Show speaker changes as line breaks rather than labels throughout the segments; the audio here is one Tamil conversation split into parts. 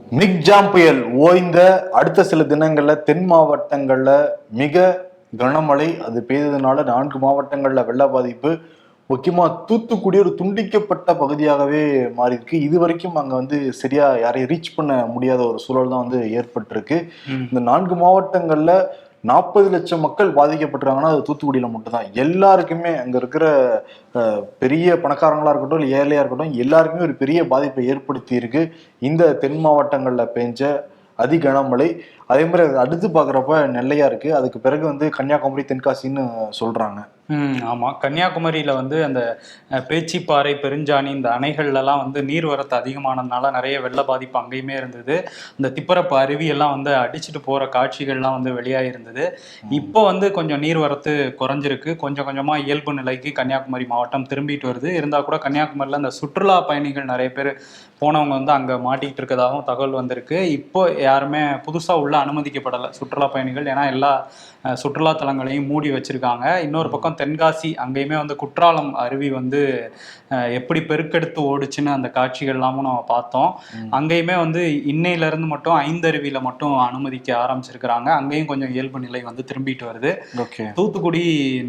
மிக்ஜாம் புயல் ஓய்ந்த அடுத்த சில தினங்கள்ல தென் மாவட்டங்கள்ல மிக கனமழை அது பெய்ததுனால நான்கு மாவட்டங்கள்ல வெள்ள பாதிப்பு. முக்கியமா தூத்துக்குடி ஒரு துண்டிக்கப்பட்ட பகுதியாகவே மாறி இருக்கு இது வரைக்கும் அங்க வந்து சரியா யாரையும் ரீச் பண்ண முடியாத ஒரு சூழல் தான் வந்து ஏற்பட்டிருக்கு. இந்த நான்கு மாவட்டங்கள்ல நாற்பது லட்சம் மக்கள் பாதிக்கப்பட்டிருக்காங்கன்னா அது தூத்துக்குடியில் மட்டும்தான். எல்லாருக்குமே அங்கே இருக்கிற பெரிய பணக்காரங்களாக இருக்கட்டும் இல்லை ஏழையாக இருக்கட்டும் எல்லாருக்குமே ஒரு பெரிய பாதிப்பை ஏற்படுத்தி இருக்கு. இந்த தென் மாவட்டங்களில் பெஞ்ச அதி கனமழை அதே மாதிரி அது அடுத்து பார்க்குறப்ப நெல்லையாக இருக்குது அதுக்கு பிறகு வந்து கன்னியாகுமரி தென்காசின்னு
சொல்கிறாங்க ஆமாம் கன்னியாகுமரியில் வந்து அந்த பேச்சிப்பாறை பெருஞ்சாணி இந்த அணைகள்லாம் வந்து நீர்வரத்து அதிகமானதுனால நிறைய வெள்ள பாதிப்பு அங்கேயுமே இருந்தது. இந்த திப்பரப்பு அருவி எல்லாம் வந்து அடிச்சுட்டு போகிற காட்சிகள்லாம் வந்து வெளியாகி இருந்தது இப்போ வந்து கொஞ்சம் நீர்வரத்து குறைஞ்சிருக்கு. கொஞ்சம் கொஞ்சமாக இயல்பு நிலைக்கு கன்னியாகுமரி மாவட்டம் திரும்பிட்டு வருது. இருந்தால் கூட கன்னியாகுமரியில் இந்த சுற்றுலா பயணிகள் நிறைய பேர் போனவங்க வந்து அங்கே மாட்டிக்கிட்டு இருக்கதாகவும் தகவல் வந்திருக்கு. இப்போ யாருமே புதுசாக உள்ள அனுமதிக்கப்படலை. சுற்றுலா பயணிகள் ஏன்னா எல்லா சுற்றுலா தலங்களையும் மூடி வச்சிருக்காங்க. இன்னொரு பக்கம் தென்காசி அங்கேயுமே வந்து குற்றாலம் அருவி வந்து எப்படி பெருக்கெடுத்து ஓடுச்சுன்னு அந்த காட்சிகள் எல்லாமும் நம்ம பார்த்தோம். அங்கேயுமே வந்து இன்னையில இருந்து மட்டும் ஐந்தருவியில மட்டும் அனுமதிக்க ஆரம்பிச்சிருக்கிறாங்க. அங்கேயும் கொஞ்சம் இயல்பு நிலை வந்து திரும்பிட்டு வருது.
ஓகே.
தூத்துக்குடி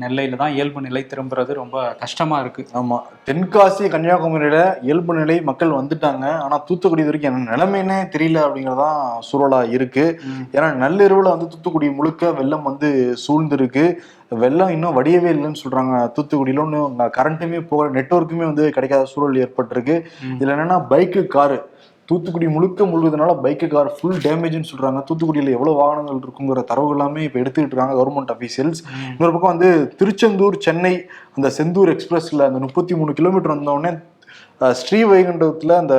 நெல்லையில தான் இயல்பு நிலை திரும்புறது ரொம்ப கஷ்டமா இருக்கு.
ஆமா. தென்காசி கன்னியாகுமரியில இயல்பு நிலை மக்கள் வந்துட்டாங்க. ஆனா தூத்துக்குடி வரைக்கும் என்ன நிலைமைன்னே தெரியல அப்படிங்கறதான் சூழலா இருக்கு. ஏன்னா நள்ளிரவுல வந்து தூத்துக்குடி முழுக்க வெள்ளம் வந்து சூழ்ந்திருக்கு. வெள்ளம் இன்னும் வடியவே இல்லைன்னு சொல்றாங்க தூத்துக்குடியில. இன்னும் கரண்ட்டுமே போக நெட்வொர்க்குமே வந்து கிடைக்காத சூழல் ஏற்பட்டிருக்கு. இதுல என்னன்னா பைக்கு காரு. தூத்துக்குடி முழுக்க முழுவதுனால பைக்கு கார் ஃபுல் டேமேஜ்னு சொல்றாங்க. தூத்துக்குடியில எவ்வளவு வாகனங்கள் இருக்குங்கிற தரவு எல்லாமே இப்ப எடுத்துக்கிட்டு இருக்காங்க கவர்மெண்ட் அஃபீஷியல்ஸ் இன்னொரு பக்கம் வந்து திருச்செந்தூர் சென்னை அந்த செந்தூர் எக்ஸ்பிரஸ்ல அந்த முப்பத்தி மூணு கிலோமீட்டர் வந்தோடனே ஸ்ரீவைகுண்டத்துல அந்த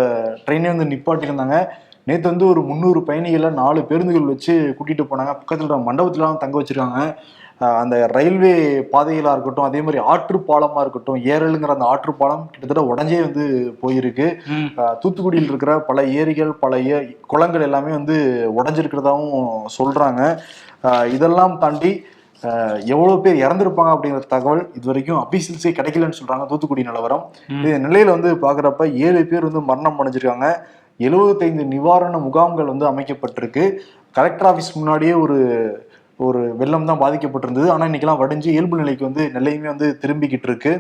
ட்ரெயினே வந்து நிப்பாட்டியிருந்தாங்க. நேற்று வந்து ஒரு முந்நூறு பயணிகளை நாலு பேருந்துகள் வச்சு கூட்டிட்டு போனாங்க. பக்கத்துல மண்டபத்துலாம் தங்க வச்சிருக்காங்க. அந்த ரயில்வே பாதைகளா இருக்கட்டும் அதே மாதிரி ஆற்று பாலமா இருக்கட்டும் ஏரலுங்கிற அந்த ஆற்று பாலம் கிட்டத்தட்ட உடஞ்சே வந்து போயிருக்கு. தூத்துக்குடியில் இருக்கிற பல ஏரிகள் பல ஏ குளங்கள் எல்லாமே வந்து உடஞ்சிருக்கிறதாவும் சொல்றாங்க. அஹ் இதெல்லாம் தாண்டி எவ்வளவு பேர் இறந்திருப்பாங்க அப்படிங்கிற தகவல் இது வரைக்கும் அபிஷியல்ஸே கிடைக்கலன்னு சொல்றாங்க தூத்துக்குடி நிலவரம். இது நிலையில வந்து பாக்குறப்ப ஏழு பேர் வந்து மரணம் அடைஞ்சிருக்காங்க. எழுபத்தைந்து நிவாரண முகாம்கள் வந்து அமைக்கப்பட்டிருக்கு. கலெக்டர் ஆபீஸ் முன்னாடியே ஒரு ஒரு வெள்ளம் தான் பாதிக்கப்பட்டிருந்தது. ஆனா இன்னைக்கெல்லாம் வடிஞ்சு இயல்பு நிலைக்கு வந்து நெல்லையுமே வந்து திரும்பிக்கிட்டு இருக்கு.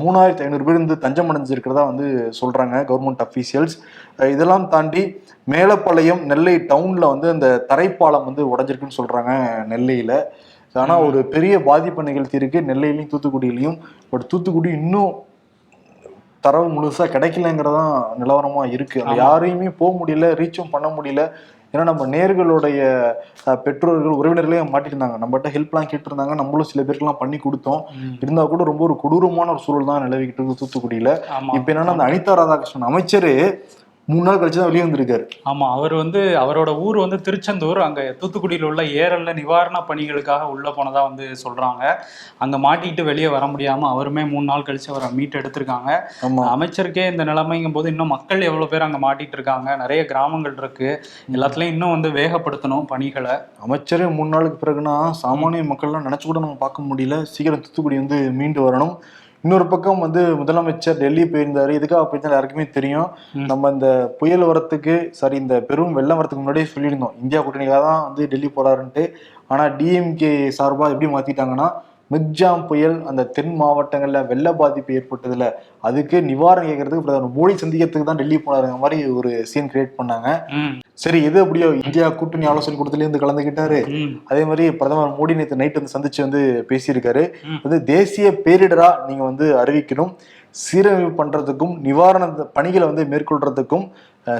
மூணாயிரத்தி ஐநூறு பேர் வந்து தஞ்சம் அடைஞ்சிருக்கிறதா வந்து சொல்றாங்க கவர்மெண்ட் அஃபீஷியல்ஸ் இதெல்லாம் தாண்டி மேலப்பாளையம் நெல்லை டவுன்ல வந்து அந்த தரைப்பாலம் வந்து உடைஞ்சிருக்குன்னு சொல்றாங்க நெல்லையில. ஆனா ஒரு பெரிய பாதிப்பு நிகழ்த்தி இருக்கு நெல்லையிலையும் தூத்துக்குடியிலையும். பட் தூத்துக்குடி இன்னும் தரவு முழுசா கிடைக்கலங்கிறதான் நிலவரமா இருக்கு. அங்க
ஆமா.
யாரையுமே போக முடியல ரீச்சும் பண்ண முடியல. ஏன்னா நம்ம நேர்களுடைய பெற்றோர்கள் உறவினர்களே மாட்டிருந்தாங்க நம்மகிட்ட ஹெல்ப்லாம் கேட்டிருந்தாங்க. நம்மளும் சில பேருக்குலாம் பண்ணி கொடுத்தோம். இருந்தா கூட ரொம்ப ஒரு கொடூரமான ஒரு சூழல் தான் நிலவிக்கிட்டு இருக்கு தூத்துக்குடியில. இப்ப என்னன்னா அந்த அனிதா ராதாகிருஷ்ணன் அமைச்சரு மூணு நாள் கழிச்சு தான் வெளியே வந்திருக்காரு.
ஆமா அவர் வந்து அவரோட ஊர் வந்து திருச்செந்தூர். அங்க தூத்துக்குடியில் உள்ள ஏரல்ல நிவாரண பணிகளுக்காக உள்ள போனதா வந்து சொல்றாங்க. அங்க மாட்டிட்டு வெளியே வர முடியாம அவருமே மூணு நாள் கழிச்சு அவரை மீட் எடுத்திருக்காங்க. அமைச்சருக்கே இந்த நிலைமைங்கும் போது இன்னும் மக்கள் எவ்வளவு பேர் அங்க மாட்டிட்டு இருக்காங்க நிறைய கிராமங்கள் இருக்கு. எல்லாத்துலயும் இன்னும் வந்து வேகப்படுத்தணும் பணிகளை.
அமைச்சரே மூணு நாளுக்கு பிறகுனா சாமானிய மக்கள்லாம் நினைச்சு கூட நம்ம பார்க்க முடியல. சீக்கிரம் தூத்துக்குடி வந்து மீண்டு வரணும். இன்னொரு பக்கம் வந்து முதலமைச்சர் டெல்லி போயிருந்தாரு. எதுக்காக போயிருந்தாரு யாருக்குமே தெரியும். நம்ம இந்த புயல் வரத்துக்கு சாரி இந்த பெரும் வெள்ளம் வரத்துக்கு முன்னாடியே சொல்லியிருந்தோம். இந்தியா கூட்டணிக்காக தான் வந்து டெல்லி போறாருன்ட்டு. ஆனா டிஎம்கே சார்பா எப்படி மாத்திட்டாங்கன்னா மிக்ஜாம் புயல் அந்த தென் மாவட்டங்கள்ல வெள்ள பாதிப்பு ஏற்பட்டதுல அதுக்கு நிவாரணம் கேட்கறதுக்கு பிரதமர் மோடி சந்திக்கிறதுக்கு தான் டெல்லி போனாருங்க மாதிரி ஒரு சீன் கிரியேட் பண்ணாங்க. சரி எது அப்படியோ இந்தியா கூட்டணி ஆலோசனை கூட்டத்திலே இருந்து கலந்துக்கிட்டாரு
ம்,
அதே மாதிரி பிரதமர் மோடி நேற்று நைட் வந்து சந்திச்சு வந்து பேசியிருக்காரு. வந்து தேசிய பேரிடரா நீங்க வந்து அறிவிக்கணும். சீரமைப்பு பண்றதுக்கும் நிவாரண பணிகளை வந்து மேற்கொள்றதுக்கும்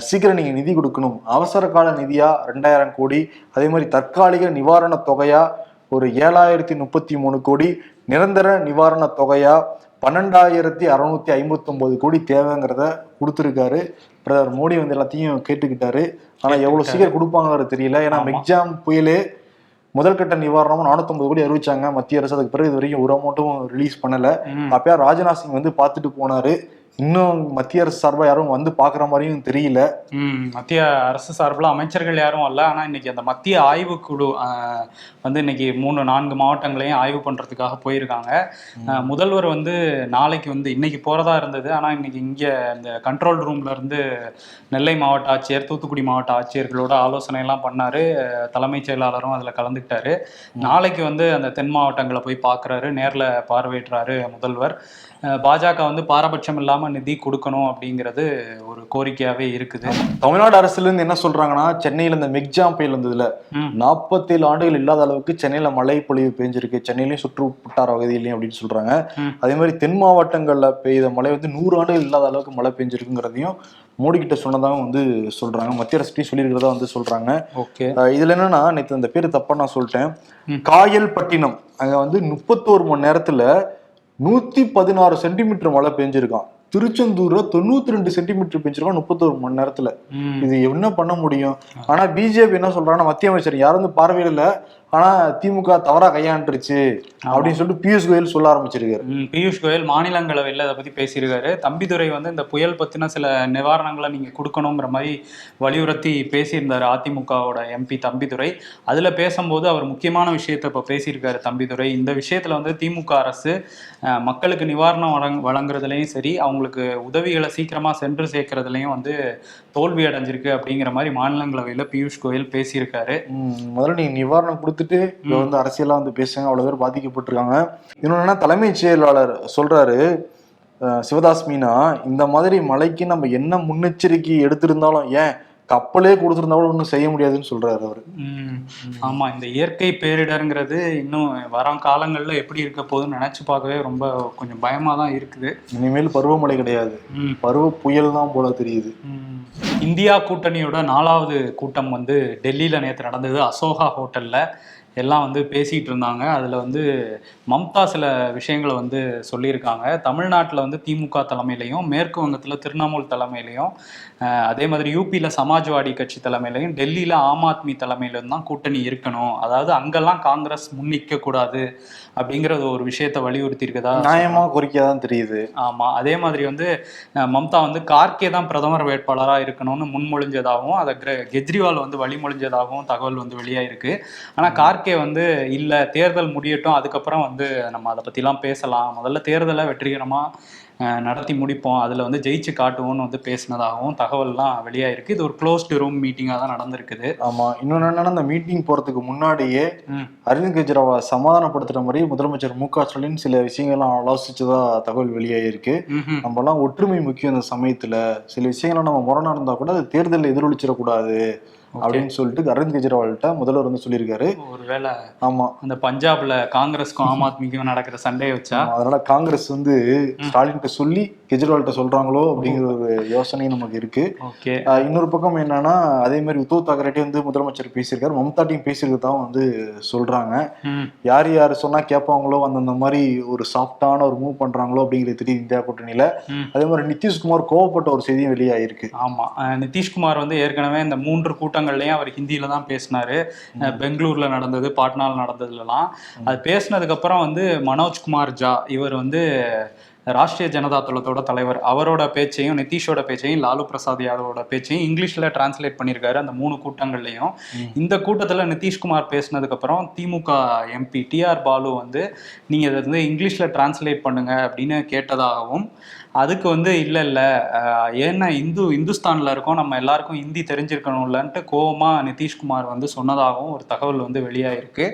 சீக்கிரம் நீங்க நிதி கொடுக்கணும். அவசர கால நிதியா ரெண்டாயிரம் கோடி. அதே மாதிரி தற்காலிக நிவாரண தொகையா ஒரு ஏழாயிரத்தி முப்பத்தி மூணு கோடி நிரந்தர நிவாரண தொகையா? பன்னெண்டாயிரத்தி அறுநூத்தி ஐம்பத்தி ஒன்பது கோடி தேவைங்கிறத கொடுத்துருக்காரு. பிரதமர் மோடி வந்து எல்லாத்தையும் கேட்டுக்கிட்டாரு. ஆனா எவ்வளவு சீக்கிரம் கொடுப்பாங்கிறது தெரியல. ஏன்னா. மிக்ஜாம் புயலே முதல் கட்ட நிவாரணமும் நானூத்தொன்பது கோடி அறிவிச்சாங்க. மத்திய அரசு அதுக்கு பிறகு இது வரைக்கும் ஒரு அமௌண்ட்டும் ரிலீஸ் பண்ணல. அப்பயா ராஜ்நாத் சிங் வந்து பார்த்துட்டு போனாரு. இன்னும் மத்திய அரசு சார்பா யாரும் வந்து பாக்குற மாதிரியும் தெரியல.
மத்திய அரசு சார்பில் அமைச்சர்கள் யாரும் வரல ஆனால் இன்னைக்கு அந்த மத்திய ஆய்வுக்குழு வந்து இன்னைக்கு மூணு நான்கு மாவட்டங்களையும் ஆய்வு பண்ணுறதுக்காக போயிருக்காங்க. முதல்வர் வந்து நாளைக்கு வந்து இன்னைக்கு போகிறதா இருந்தது. ஆனால் இன்னைக்கு இங்கே இந்த கண்ட்ரோல் ரூம்ல இருந்து நெல்லை மாவட்ட ஆட்சியர் தூத்துக்குடி மாவட்ட ஆட்சியர்களோட ஆலோசனை எல்லாம் பண்ணாரு. தலைமைச் செயலாளரும் அதில் கலந்துக்கிட்டாரு. நாளைக்கு வந்து அந்த தென் மாவட்டங்களை போய் பார்க்குறாரு. நேரில் பார்வையிடுறாரு முதல்வர். பாஜக வந்து பாரபட்சம் இல்லாமல் நிதி கொடுக்கணும் அப்படிங்கிறது ஒரு கோரிக்கையாகவே இருக்குது.
தமிழ்நாடு அரசுல இருந்து என்ன சொல்றாங்கன்னா சென்னையில இந்த மெக்ஜாம் புயல் வந்ததுல
ம்.
நாற்பத்தேழு ஆண்டுகள் இல்லாத அளவுக்கு சென்னையில மழை பொழிவு பெஞ்சிருக்கு. சென்னையிலயும் சுற்று வட்டார பகுதியிலையும் அப்படின்னு சொல்றாங்க. அதே மாதிரி தென் மாவட்டங்கள்ல பெய்த மழை வந்து நூறு ஆண்டுகள் இல்லாத அளவுக்கு மழை பெஞ்சிருக்குங்கிறதையும் மோடி கிட்ட சொன்னதாகவும் வந்து சொல்றாங்க. மத்திய அரசு சொல்லியிருக்கிறதா வந்து சொல்றாங்க.
ஓகே.
இதுல என்னன்னா நேற்று அந்த பேர் தப்பா நான் சொல்லிட்டேன்.
ம்.
காயல்பட்டினம். அங்க வந்து முப்பத்தோரு மணி நேரத்துல நூத்தி பதினாறு சென்டிமீட்டர் மழை பெஞ்சிருக்கான். திருச்செந்தூர்ல தொண்ணூத்தி ரெண்டு சென்டிமீட்டர் பெஞ்சிருக்கான் முப்பத்தோரு மணி நேரத்துல. இது என்ன பண்ண முடியும்? ஆனா பிஜேபி என்ன சொல்றாங்கன்னா மத்திய அமைச்சர் யாரும் வந்து பார்வையிடல? ஆனா திமுக தவறா கையாண்டுருச்சு அப்படின்னு சொல்லிட்டு பியூஷ் கோயல் சொல்ல ஆரம்பிச்சிருக்காரு.
பியூஷ் கோயல் மாநிலங்களவையில் அதை பத்தி பேசியிருக்காரு. தம்பிதுரை வந்து இந்த புயல் பத்தின சில நிவாரணங்களை நீங்க கொடுக்கணுங்கிற மாதிரி வலியுறுத்தி பேசியிருந்தாரு அதிமுகவோட எம்பி தம்பிதுரை. அதுல பேசும்போது அவர் முக்கியமான விஷயத்தை இப்போ பேசியிருக்காரு தம்பிதுரை. இந்த விஷயத்துல வந்து திமுக அரசு மக்களுக்கு நிவாரணம் வழங் வழங்குறதுலையும் சரி அவங்களுக்கு உதவிகளை சீக்கிரமா சென்று சேர்க்கறதுலையும் வந்து தோல்வி அடைஞ்சிருக்கு அப்படிங்கிற மாதிரி மாநிலங்களவையில பியூஷ் கோயல் பேசியிருக்காரு.
முதல்ல நீங்க நிவாரணம் கொடுத்துட்டு இங்க வந்து அரசியலா வந்து பேசுங்க அவ்வளவு பேர் பாதிக்கப்பட்டிருக்காங்க. இன்னொன்னு தலைமைச் செயலாளர் சொல்றாரு அஹ், சிவதாஸ் மீனா இந்த மாதிரி மழைக்கு நம்ம என்ன முன்னெச்சரிக்கை எடுத்திருந்தாலும் ஏன் கப்பலே கொடுத்திருந்தாலும் ஒன்றும் செய்ய முடியாதுன்னு சொல்றாரு அவரு.
ஆமா இந்த இயற்கை பேரிடருங்கிறது இன்னும் வரும் காலங்கள்ல எப்படி இருக்க போகுதுன்னு நினைச்சு பார்க்கவே ரொம்ப கொஞ்சம் பயமா தான் இருக்குது.
இனிமேல் பருவமழை கிடையாது. பருவ புயல் தான் போல தெரியுது.
இந்தியா கூட்டணியோட நாலாவது கூட்டம் வந்து டெல்லியில நேற்று நடந்தது அசோகா ஹோட்டல்ல. எல்லாம் வந்து பேசிட்டு இருந்தாங்க அதுல வந்து மம்தா சில விஷயங்களை வந்து சொல்லியிருக்காங்க. தமிழ்நாட்டில் வந்து திமுக தலைமையிலையும் மேற்கு வங்கத்தில் திரிணாமுல் தலைமையிலையும் அதே மாதிரி யூபியில் சமாஜ்வாடி கட்சி தலைமையிலையும் டெல்லியில் ஆம் ஆத்மி தலைமையிலும் தான் கூட்டணி இருக்கணும். அதாவது அங்கெல்லாம் காங்கிரஸ் முன்னிக்க கூடாது அப்படிங்கிறது ஒரு விஷயத்தை வலியுறுத்தி இருக்கதா
நியாயமா கோரிக்கையா தான் தெரியுது.
ஆமா. அதே மாதிரி வந்து மம்தா வந்து கார்கே தான் பிரதமர் வேட்பாளராக இருக்கணும்னு முன்மொழிஞ்சதாகவும் அதை கிர- கெஜ்ரிவால் வந்து வழிமொழிஞ்சதாகவும் தகவல் வந்து வெளியாயிருக்கு. ஆனா கார்கே வந்து இல்ல தேர்தல் முடியட்டும் அதுக்கப்புறம் வந்து நம்ம அதை பத்திலாம் பேசலாம். முதல்ல தேர்தலை வெற்றிகரமா அஹ், நடத்தி முடிப்போம். அதுல வந்து ஜெயிச்சு காட்டுவோம்னு வந்து பேசினதாகவும் தகவல்லாம் வெளியாயிருக்கு. இது ஒரு க்ளோஸ்டு ரூம் மீட்டிங்காக தான் நடந்திருக்குது.
ஆமா. இன்னொன்னு என்னன்னா இந்த மீட்டிங் போறதுக்கு முன்னாடியே. அரவிந்த் கெஜ்ரிவாலை சமாதானப்படுத்துற மாதிரி முதலமைச்சர் மு க ஸ்டாலின் சில விஷயங்கள்லாம் ஆலோசிச்சதா தகவல் வெளியாயிருக்கு.
ம்ஹும்.
நம்ம எல்லாம் ஒற்றுமை முக்கியம் இந்த சமயத்துல. சில விஷயங்கள்லாம் நம்ம முரணா இருந்தா கூட அது தேர்தலில் எதிரொலிச்சிடக்கூடாது. அப்படின்னு சொல்லிட்டு அரவிந்த் கெஜ்ரிவால்கிட்ட முதல்வர் வந்து சொல்லியிருக்காரு.
ஒருவேளை
ஆமா.
அந்த பஞ்சாப்ல காங்கிரஸ்க்கும் ஆம் ஆத்மிக்கும் நடக்கிற சண்டையை வச்சா?
அதனால காங்கிரஸ் வந்து ஸ்டாலின்கிட்ட சொல்லி கெஜ்ரிவால்கிட்ட சொல்றாங்களோ அப்படிங்கிற ஒரு யோசனை நமக்கு இருக்கு. இன்னொரு பக்கம் என்னன்னா அதே மாதிரி உத்தவ் தாக்கரேட்டி வந்து முதலமைச்சர் பேசியிருக்காரு. மம்தாட்டியும் பேசியிருக்கதான் வந்து சொல்றாங்க.
ம்.
யார் யார் சொன்னா கேட்பாங்களோ அந்தந்த மாதிரி ஒரு சாஃப்டான ஒரு மூவ் பண்றாங்களோ அப்படிங்கிறது தெரியுது இந்தியா கூட்டணியில. அதே மாதிரி நிதிஷ்குமார் கோவப்பட்ட ஒரு செய்தியும் வெளியாயிருக்கு
ஆமா. அஹ் நிதிஷ்குமார் வந்து ஏற்கனவே இந்த மூன்று கூட்டங்கள்லயும் அவர் ஹிந்தியில தான் பேசினாரு. பெங்களூர்ல நடந்தது பாட்னால நடந்ததுலலாம். அது பேசினதுக்கு அப்புறம் வந்து மனோஜ்குமார் ஜா இவர் வந்து ராஷ்டிரிய ஜனதா தளத்தோட தலைவர். அவரோட பேச்சையும் நிதிஷோட பேச்சையும் லாலு பிரசாத் யாதவோட பேச்சையும் இங்கிலீஷ்ல டிரான்ஸ்லேட் பண்ணியிருக்காரு அந்த மூணு கூட்டங்கள்லையும். இந்த கூட்டத்துல நிதிஷ்குமார் பேசினதுக்கு அப்புறம் திமுக எம்பி டிஆர் பாலு வந்து நீங்க இதை வந்து இங்கிலீஷ்ல டிரான்ஸ்லேட் பண்ணுங்க அப்படின்னு கேட்டதாகவும் அதுக்கு வந்து இல்லை இல்லை. ஏன்னா இந்து இந்துஸ்தானில் இருக்கோம். நம்ம எல்லாருக்கும் ஹிந்தி தெரிஞ்சிருக்கணும்லன்ட்டு கோவமா நிதிஷ்குமார் வந்து சொன்னதாகவும் ஒரு தகவல் வந்து வெளியாயிருக்கு.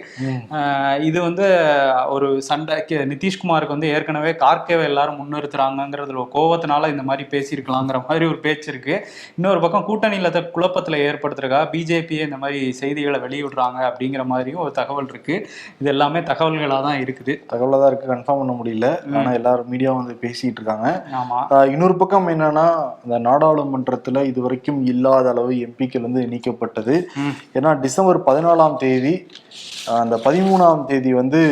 இது வந்து ஒரு சண்டை நிதிஷ்குமாருக்கு வந்து ஏற்கனவே கார்கேவை எல்லாரும் முன்னிறுத்துறாங்கங்கிறதுல ஒரு கோவத்தினால இந்த மாதிரி பேசியிருக்கலாங்கிற மாதிரி ஒரு பேச்சு இருக்கு. இன்னொரு பக்கம் கூட்டணியில குழப்பத்துல ஏற்படுத்துறக்கா பிஜேபியே இந்த மாதிரி செய்திகளை வெளியிடுறாங்க அப்படிங்கிற மாதிரியும் ஒரு தகவல் இருக்கு. இது எல்லாமே தகவல்களாக தான் இருக்குது.
தகவலாக தான் இருக்கு. கன்ஃபார்ம் பண்ண முடியல. ஆனா எல்லாரும் மீடியாவும் வந்து பேசிட்டு இருக்காங்க. இன்னொரு பக்கம் என்னன்னா இந்த நாடாளுமன்றத்துல இது வரைக்கும் இல்லாத அளவு எம்பிக்கள் வந்து நீக்கப்பட்டது. ஏன்னா டிசம்பர் பதினாலாம் தேதி அந்த பதிமூணாம் தேதி வந்து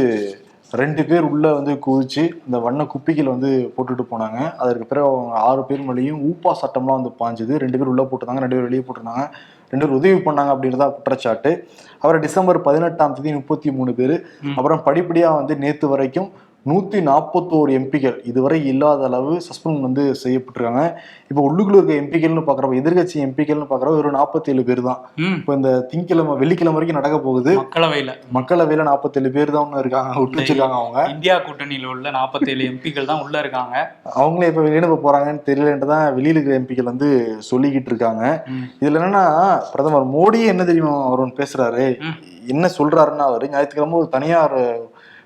ரெண்டு பேர் உள்ள வந்து குதிச்சு இந்த வண்ண குப்பிகள் வந்து போட்டுட்டு போனாங்க. அதற்கு பிறகு அவங்க ஆறு பேர் மேலேயும் ஊப்பா சட்டம்லாம் வந்து பாஞ்சுது. ரெண்டு பேர் உள்ள போட்டிருந்தாங்க ரெண்டு பேர் வெளியே போட்டிருந்தாங்க. ரெண்டு பேர் உதவி பண்ணாங்க அப்படின்றதா குற்றச்சாட்டு. அப்புறம் டிசம்பர் பதினெட்டாம் தேதி முப்பத்தி மூணு பேர். அப்புறம் படிப்படியா வந்து நேத்து வரைக்கும் நூத்தி நாற்பத்தோரு எம்பிக்கள் இதுவரை இல்லாத அளவு சஸ்பெண்ட் வந்து செய்யப்பட்டிருக்காங்க. இப்போ உள்ளுக்குள்ள இருக்க எம்பிக்கள்னு பாக்குறப்ப எதிர்கட்சி எம்பிக்கள்னு பாக்குறப்ப ஒரு நாற்பத்தேழு பேர் தான். இப்போ இந்த திங்கக்கிழமை வெள்ளிக்கிழமை வரைக்கும் நடக்க போகுது.
மக்களவையில.
மக்களவையில நாற்பத்தேழு பேர் தான் ஒண்ணு இருக்காங்க விட்டு வச்சிருக்காங்க அவங்க.
இந்தியா கூட்டணியில உள்ள 47 எம்பிக்கள் தான் உள்ள இருக்காங்க.
அவங்களே இப்ப வெளியிட போறாங்கன்னு தெரியலன்ட்டு தான் வெளியில இருக்கிற எம்பிக்கள் வந்து சொல்லிக்கிட்டு இருக்காங்க. இதுல என்னன்னா பிரதமர் மோடியே என்ன தெரியுமா அவர்
ம்.
என்ன சொல்றாருன்னா அவரு ஞாயிற்றுக்கிழமை ஒரு தனியார்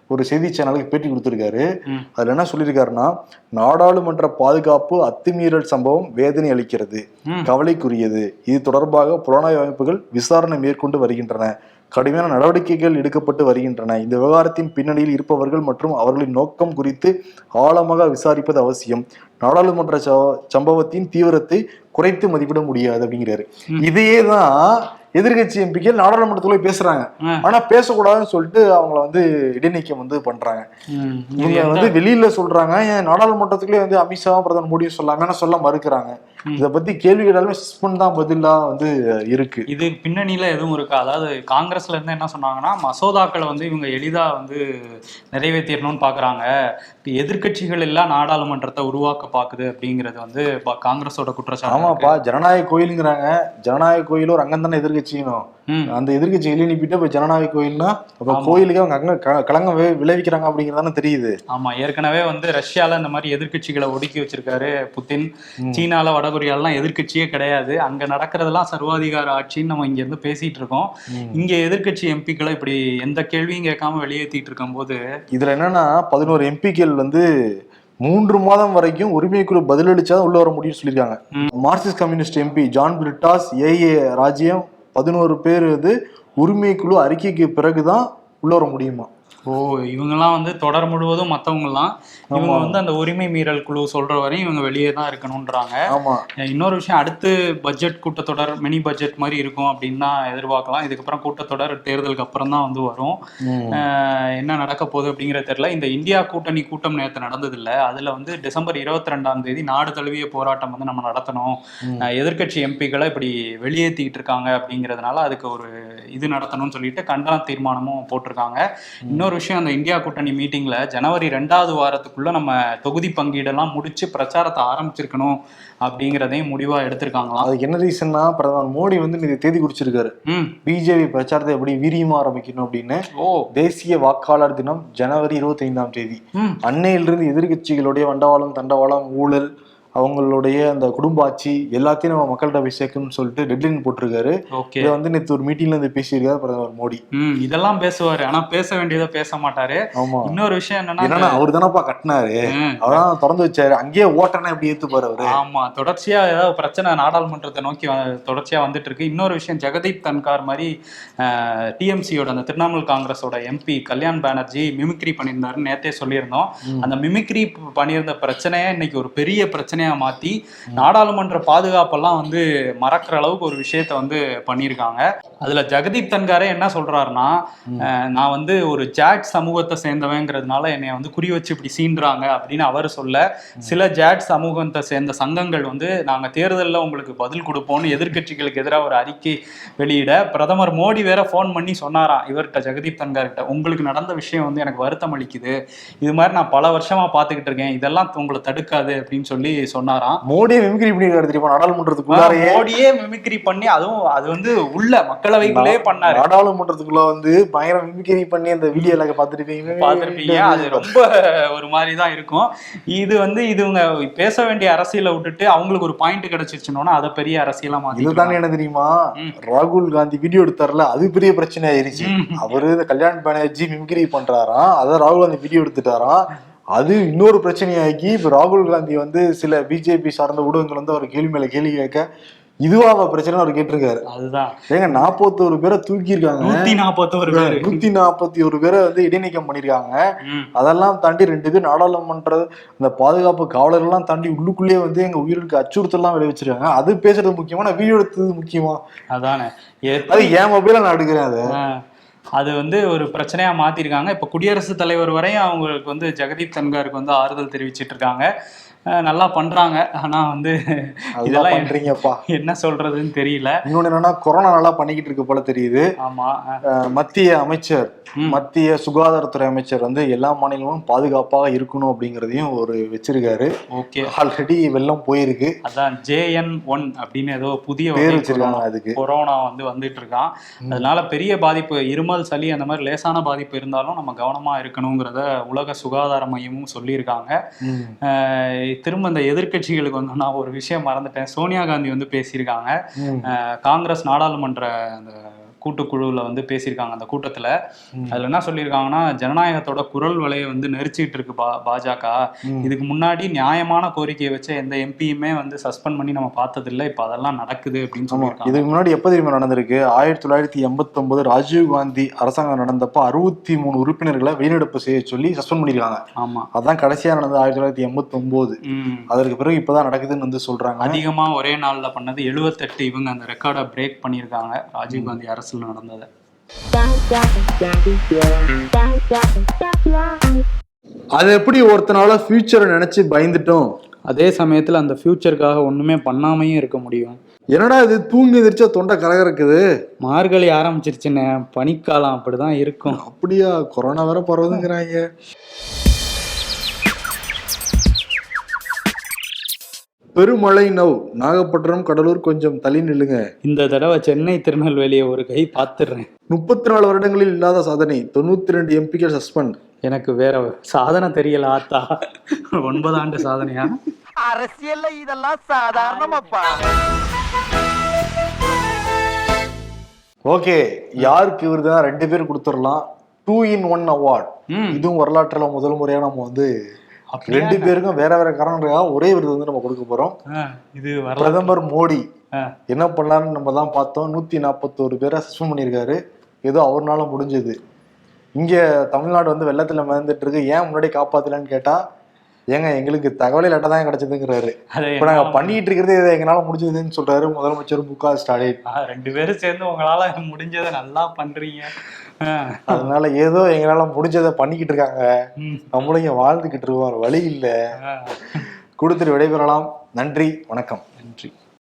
ஒரு செய்தி சேனலுக்கு பேட்டி கொடுத்திருக்காரு. அதுல என்ன சொல்லியிருக்காருன்னா நாடாளுமன்ற பாதுகாப்பு அத்துமீறல் சம்பவம் வேதனை அளிக்கிறது. கவலைக்குரியது. இது தொடர்பாக புலனாய்வு அமைப்புகள் விசாரணை மேற்கொண்டு வருகின்றன. கடுமையான நடவடிக்கைகள் எடுக்கப்பட்டு வருகின்றன. இந்த விவகாரத்தின் பின்னணியில் இருப்பவர்கள் மற்றும் அவர்களின் நோக்கம் குறித்து ஆழமாக விசாரிப்பது அவசியம். நாடாளுமன்ற ச- சம்பவத்தின் தீவிரத்தை குறைத்து மதிப்பிட முடியாது அப்படிங்கிறாரு. இதையே தான் எதிர்கட்சி எம்பிக்கள் நாடாளுமன்றத்துல போய் பேசுறாங்க. ஆனா பேசக்கூடாதுன்னு சொல்லிட்டு அவங்கள வந்து இடைநீக்கம் வந்து பண்றாங்க. இவங்க வந்து வெளியில சொல்றாங்க. ஏன் நாடாளுமன்றத்துக்குள்ளே வந்து அமித்ஷா பிரதமர் மோடியும் ஆனா சொல்ல மறுக்கிறாங்க? இத பத்தி கேள்வி கேட்டாலுமே சஸ்பெண்ட் தான் பதிலா வந்து இருக்கு.
இது பின்னணியில எதுவும் இருக்கா? அதாவது காங்கிரஸ்ல இருந்து என்ன சொன்னாங்கன்னா மசோதாக்களை வந்து இவங்க எளிதா வந்து நிறைவேற்றிடணும்னு பாக்குறாங்க. இப்ப எதிர்க்கட்சிகள் எல்லாம் நாடாளுமன்றத்தை உருவாக்க பாக்குது அப்படிங்கிறது வந்து காங்கிரஸோட குற்றச்சாட்டு
ஆமாப்பா ஜனநாயக கோயிலுங்கிறாங்க. ஜனநாயக கோயில் ஒரு அங்கம் தானே எதிர்கட்சியும். அந்த எதிர்கட்சி நிப்பிட்டு இப்ப ஜனநாயக கோயில்னா அப்ப கோயிலுக்கு அவங்க அங்க க- களங்கம் வி- விளைவிக்கிறாங்க அப்படிங்கறதானே தெரியுது.
ஆமா ஏற்கனவே வந்து ரஷ்யால இந்த மாதிரி எதிர்க்கட்சிகளை ஒடுக்கி வச்சிருக்காரு புத்தின் சீனால வடகொரியாலாம் எதிர்க்கட்சியே கிடையாது. அங்க நடக்கிறதெல்லாம் சர்வாதிகார ஆட்சின்னு நம்ம இங்க இருந்து பேசிட்டு இருக்கோம். இங்க எதிர்க்கட்சி எம்பிக்களை இப்படி எந்த கேள்வியும் கேட்காம வெளியேற்றிட்டு இருக்கும்போது
இதுல என்னன்னா பதினோரு எம்பிக்கள் வந்து மூன்று மாதம் வரைக்கும் உரிமைக்குழு பதிலளிச்சா உள்ள வர முடியும்னு சொல்லியிருக்காங்க. Marxist communist MP John Brittas A ராஜ்யம் பதினோரு பேர் வந்து உரிமைக்குழு அறிக்கைக்கு பிறகுதான் உள்ள வர முடியுமா?
ஓ இவங்கெல்லாம் வந்து தொடர் முழுவதும் மத்தவங்கலாம் இவங்க. வந்து அந்த உரிமை மீறல் குழு சொல்ற வரையும் இவங்க வெளியே தான் இருக்கணும்ன்றாங்க. இன்னொரு விஷயம் அடுத்து பட்ஜெட் கூட்டத்தொடர் மினி பட்ஜெட் மாதிரி இருக்கும் அப்படின்னு தான் எதிர்பார்க்கலாம். இதுக்கப்புறம் கூட்டத்தொடர் தேர்தலுக்கு அப்புறம் தான் வந்து வரும். என்ன நடக்க போகுது அப்படிங்கிறது தெரியல. இந்த இந்தியா கூட்டணி கூட்டம் நேற்று நடந்தது இல்ல அதுல வந்து டிசம்பர் இருபத்தி ரெண்டாம் தேதி நாடு தழுவிய போராட்டம் வந்து நம்ம நடத்தணும். அஹ் எதிர்க்கட்சி எம்பிக்களை இப்படி வெளியேற்றிக்கிட்டு இருக்காங்க அப்படிங்கிறதுனால அதுக்கு ஒரு இது நடத்தணும்னு சொல்லிட்டு கண்டன தீர்மானமும் போட்டிருக்காங்க. இன்னொரு விஷயம் அந்த இந்தியா கூட்டணி மீட்டிங்ல ஜனவரி ரெண்டாவது வாரத்துக்குள்ள நம்ம தொகுதி பங்கீடெல்லாம் முடிச்சு பிரச்சாரத்தை ஆரம்பிச்சிருக்கணும் அப்படிங்கிறதையும் முடிவா எடுத்திருக்காங்களாம்.
அதுக்கு என்ன ரீசன்னா பிரதமர் மோடி வந்து இன்னைக்கு தேதி குறிச்சிருக்காரு
ம்.
பிஜேபி பிரச்சாரத்தை எப்படி வீரியமா ஆரம்பிக்கணும் அப்படின்னு
ஓ.
தேசிய வாக்காளர் தினம் ஜனவரி இருபத்தி ஐந்தாம் தேதி அன்னையிலிருந்து எதிர்க்கட்சிகளுடைய வண்டவாளம் தண்டவாளம் ஊழல் அவங்களுடைய அந்த குடும்ப ஆட்சி எல்லாத்தையும் நம்ம மக்கள்கிட்ட போய் சேர்க்கணும்னு சொல்லிட்டு டெட்லைன் போட்டிருக்காரு. இதை வந்து நேற்று ஒரு மீட்டிங்ல இருந்து பேசியிருக்காரு பிரதமர் மோடி.
இதெல்லாம் பேசுவாரு. ஆனா பேச வேண்டியதை பேச மாட்டாரு.
ஆமா.
இன்னொரு விஷயம் என்னன்னா
என்னன்னா அவர் தானப்பா கட்டினாரு. அவதான் திறந்து வச்சாரு. அங்கேயே ஓட்டனா எப்படி ஏத்துப்பாரு அவரு?
ஆமா. தொடர்ச்சியா ஏதாவது பிரச்சனை நாடாளுமன்றத்தை நோக்கி தொடர்ச்சியா வந்துட்டு இருக்கு இன்னொரு விஷயம் ஜெகதீப் தன்கார் மாதிரி டிஎம்சியோட அந்த திரிணாமுல் காங்கிரஸோட எம்பி கல்யாண் பானர்ஜி மிமிக்ரி பண்ணியிருந்தாருன்னு நேத்தே சொல்லியிருந்தோம். அந்த மிமிக்ரி பண்ணியிருந்த பிரச்சனையை இன்னைக்கு ஒரு பெரிய பிரச்சனையா மாத்தி நாடாளுமன்ற பாதுகாப்பெல்லாம் வந்து மறக்கிற அளவுக்கு ஒரு விஷயத்த வந்து பண்ணியிருக்காங்க. அதுல ஜெகதீப் தன்காரே என்ன சொல்றாருன்னா அஹ், நான் வந்து ஒரு ஜாட் சமூகத்தை சேர்ந்தவங்கிறதுனால என்னை வந்து குறி வச்சு இப்படி சீண்டுறாங்க அப்படின்னு அவர் சொல்ல சில ஜாட் சமூகத்தை சேர்ந்த சங்கங்கள் வந்து நாங்க தேர்தலில் உங்களுக்கு பதில் கொடுப்போம்னு எதிர்க்கட்சிகளுக்கு எதிராக ஒரு அறிக்கை வெளியிட பிரதமர் மோடி வேற ஃபோன் பண்ணி சொன்னாராம். இவர்கிட்ட ஜெகதீப் தன்கார் கிட்ட உங்களுக்கு நடந்த விஷயம் வந்து எனக்கு வருத்தம் அளிக்குது. இது மாதிரி நான் பல வருஷமா பார்த்துக்கிட்டு இருக்கேன். இதெல்லாம் உங்களை தடுக்காது அப்படின்னு சொல்லி சொன்னாராம்.
மோடியை மிமிக்ரி பண்ணிருக்காரு தெரியுமா? நாடாளுமன்றத்துக்குள்ளாரையே
மோடியே மிமிக்ரி பண்ணி அதுவும் அது வந்து உள்ள மக்களவைக்குள்ளே பண்ணாரு.
நாடாளுமன்றத்துக்குள்ள வந்து பயங்கர மிமிக்ரி பண்ணி அந்த வீடியோ எல்லாம் பார்த்துருப்பீங்க.
பார்த்திருப்பீங்க. அது ரொம்ப ஒரு மாதிரி தான் இருக்கும். இது வந்து இது இவங்க பேச வேண்டிய அரசியலை விட்டுட்டு அவங்களுக்கு ஒரு பாயிண்ட் கிடைச்சிருச்சுனோன்னா அதை பெரிய அரசியலா மாத்தி
இதுதானே என்ன தெரியுமா. ராகுல் காந்தி வீடியோ எடுத்தார்ல அது பெரிய பிரச்சனை ஆயிருச்சு. அவரு இந்த கல்யாண் பானர்ஜி மிமிக்ரி பண்றாராம். அதை ராகுல் காந்தி வீடியோ எடுத்துட்டாராம். அது இன்னொரு பிரச்சனையாக்கி இப்ப ராகுல் காந்தி வந்து சில பிஜேபி சார்ந்த ஊடகங்கள் வந்து அவர் கேள்வி மேல கேள்வி கேட்க இதுவாக பிரச்சனை அவர் கேட்டிருக்காரு.
அதுதான்.
ஏங்க நாற்பத்தோரு பேரை தூக்கியிருக்காங்க.
நூத்தி நாற்பத்தோரு பேரு.
நூத்தி நாற்பத்தி ஒரு பேரை வந்து இடைநீக்கம் பண்ணிருக்காங்க. அதெல்லாம் தாண்டி ரெண்டு பேர் நாடாளுமன்ற அந்த பாதுகாப்பு காவலர்கள்லாம் தாண்டி உள்ளுக்குள்ளேயே வந்து எங்க உயிருக்கு அச்சுறுத்தல்லாம் விளைவிச்சிருக்காங்க. அது பேசுறது முக்கியமா நான் வீடியோ எடுத்தது முக்கியமா?
அதானே.
அது என் மொபைல நான் எடுக்கிறேன் அதை.
அது வந்து ஒரு பிரச்சனையா மாத்திருக்காங்க. இப்ப குடியரசுத் தலைவர் வரையும் அவங்களுக்கு வந்து ஜெகதீப் தன்காருக்கு வந்து ஆறுதல் தெரிவிச்சிட்டு இருக்காங்க. நல்லா பண்றாங்க. ஆனா வந்து இதெல்லாம்
பண்றீங்கப்பா.
என்ன சொல்றதுன்னு தெரியல.
இன்னொன்னு என்னன்னா கொரோனா நல்லா பண்ணிக்கிட்டு இருக்கு போல தெரியுது.
ஆமா.
மத்திய அமைச்சர். மத்திய சுகாதாரத்துறை அமைச்சர் வந்து எல்லா மாநிலங்களும் பாதுகாப்பாக இருக்கணும் அப்படிங்கிறதையும் ஒரு வச்சிருக்காரு.
ஓகே.
ஆல்ரெடி வெள்ளம் போயிருக்கு.
அதான் ஜேஎன் ஒன் அப்படின்னு ஏதோ புதிய
பேர் வச்சிருக்காங்க அதுக்கு.
கொரோனா வந்து வந்துட்டு இருக்கான். அதனால பெரிய பாதிப்பு இருமல் சளி அந்த மாதிரி லேசான பாதிப்பு இருந்தாலும் நம்ம கவனமா இருக்கணுங்கிறத உலக சுகாதார மையமும் சொல்லியிருக்காங்க. திரும்ப இந்த எதிர்க்கட்சிகளுக்கு வந்து நான் ஒரு விஷயம் மறந்துட்டேன். சோனியா காந்தி வந்து பேசியிருக்காங்க. காங்கிரஸ் நாடாளுமன்ற அந்த கூட்டுக்குழுவில் வந்து பேசியிருக்காங்க அந்த கூட்டத்தில். அதில் என்ன சொல்லியிருக்காங்கன்னா ஜனநாயகத்தோட குரல் வலையை வந்து நெரிச்சிட்டு இருக்கு பா பாஜக. இதுக்கு முன்னாடி நியாயமான கோரிக்கையை வச்ச எந்த எம்பியுமே வந்து சஸ்பெண்ட் பண்ணி நம்ம பார்த்ததில்ல. இப்போ அதெல்லாம் நடக்குது அப்படின்னு சொல்லியிருக்காங்க.
இதுக்கு முன்னாடி எப்ப தெரியுமா நடந்திருக்கு? ஆயிரத்தி தொள்ளாயிரத்தி எண்பத்தி ஒன்பது ராஜீவ் காந்தி அரசாங்கம் நடந்தப்ப அறுபத்தி மூணு உறுப்பினர்களை வெளிநடப்பு செய்ய சொல்லி சஸ்பெண்ட் பண்ணிருக்காங்க
ஆமா.
அதான் கடைசியா நடந்தது ஆயிரத்தி தொள்ளாயிரத்தி எண்பத்தி ஒன்பது
ம்.
அதற்கு பிறகு இப்பதான் நடக்குதுன்னு வந்து சொல்றாங்க.
அதிகமா ஒரே நாள்ல பண்ணது 78 இவங்க அந்த ரெக்கார்டை பிரேக் பண்ணியிருக்காங்க. ராஜீவ் காந்தி அரசுல நடந்ததை.
அது எப்படி ஒருத்தனால ஃபியூச்சரை நினைச்சு பயந்துட்டோம்?
அதே சமயத்துல அந்த ஃபியூச்சருக்காக ஒண்ணுமே பண்ணாமையும் இருக்க முடியும்.
என்னடா இது தூங்கி எதிர்ச்சா தொண்டை கரகரக்குது?
மார்கழி ஆரம்பிச்சிருச்சுன்னு பனிக்காலம் அப்படிதான் இருக்கும்.
அப்படியா? கொரோனா வேற பரவுதுங்கிறாங்க. பெருமழை நவ் நாகப்பட்டினம் கடலூர் கொஞ்சம் தள்ளி நில்லுங்க.
இந்த தடவை சென்னை திருநெல்வேலியை ஒரு கை பார்த்துடுறேன்.
முப்பத்தி நாலு வருடங்களில் இல்லாத சாதனை தொண்ணூத்தி ரெண்டு எம்பிக்கள் சஸ்பெண்ட்.
எனக்கு வேற சாதனை தெரியல ஆத்தா. ஒன்பது ஆண்டு சாதனையா?
அரசியல்ல இதெல்லாம் சாதாரணமாப்பா.
ஓகே யாருக்கு விருது ரெண்டு பேர் கொடுத்துடலாம். டூ இன் ஒன் அவார்ட் இதுவும் வரலாற்றுல முதல் முறையா நம்ம வந்து? ரெண்டு பேருக்கும் வேற வேற காரணங்களுக்காக ஒரே விருது வந்து நம்ம கொடுக்க போறோம்.
இது
பிரதமர் மோடி. என்ன பண்ணலாம்னு நம்ம தான் பார்த்தோம். நூத்தி நாற்பத்தோரு பேரை சஸ்பெண்ட் பண்ணியிருக்காரு. ஏதோ அவர்னால முடிஞ்சது. இங்க தமிழ்நாடு வந்து வெள்ளத்துல மிதந்துட்டு இருக்கு. ஏன் முன்னாடி காப்பாத்தலன்னு கேட்டா ஏங்க எங்களுக்கு தகவலே லெட்டர் தான் கிடைச்சதுங்கிறாரு. இப்ப நாங்க பண்ணிட்டு இருக்கிறது இதை எங்களால முடிஞ்சதுன்னு சொல்றாரு முதலமைச்சர் மு க ஸ்டாலின்.
ரெண்டு பேரும் சேர்ந்து உங்களால முடிஞ்சதை நல்லா பண்றீங்க.
அதனால ஏதோ எங்களால முடிஞ்சதை பண்ணிக்கிட்டு இருக்காங்க. நம்மளும் வாழ்ந்துகிட்டு இருக்கோம். வழி இல்ல. கொடுத்துட்டு விடைபெறலாம். நன்றி. வணக்கம்.